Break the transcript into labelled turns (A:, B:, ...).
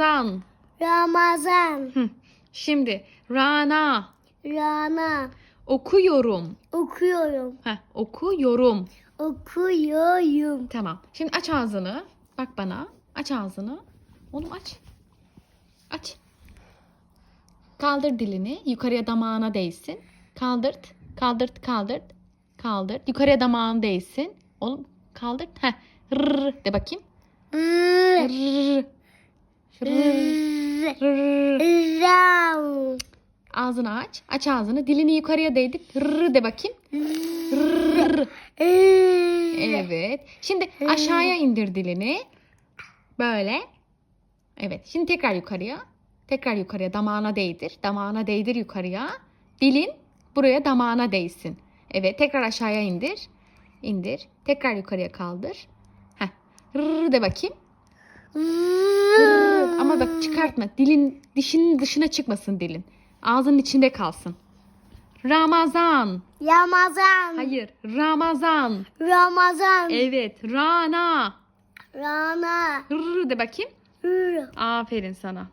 A: Ramazan.
B: Ramazan.
A: Hı. Şimdi Rana.
B: Rana.
A: Okuyorum.
B: Okuyorum.
A: Heh, okuyorum.
B: Okuyorum.
A: Tamam. Şimdi aç ağzını. Bak bana. Aç ağzını. Oğlum aç. Aç. Kaldır dilini. Yukarıya damağına değsin. Kaldırt. Kaldırt. Kaldırt. Kaldırt. Yukarıya damağına değsin. Oğlum kaldırt. Heh. Rrr de bakayım. Rrr. Rrr.
B: R.
A: Rrr.
B: Ram.
A: Ağzını aç. Aç ağzını. Dilini yukarıya değdir. Rrr de bakayım. Rrr.
B: R.
A: Evet. Şimdi aşağıya indir dilini. Böyle. Evet. Şimdi tekrar yukarıya. Tekrar yukarıya damağına değdir. Damağına değdir yukarıya. Dilin buraya damağına değsin. Evet. Tekrar aşağıya indir. İndir. Tekrar yukarıya kaldır. Heh. Rrr de bakayım. Rrr. Çıkartma. Dilin dişinin dışına çıkmasın dilin. Ağzının içinde kalsın. Ramazan.
B: Ramazan.
A: Hayır. Ramazan.
B: Ramazan.
A: Evet. Rana.
B: Rana.
A: Rrr de bakayım.
B: R.
A: Aferin sana.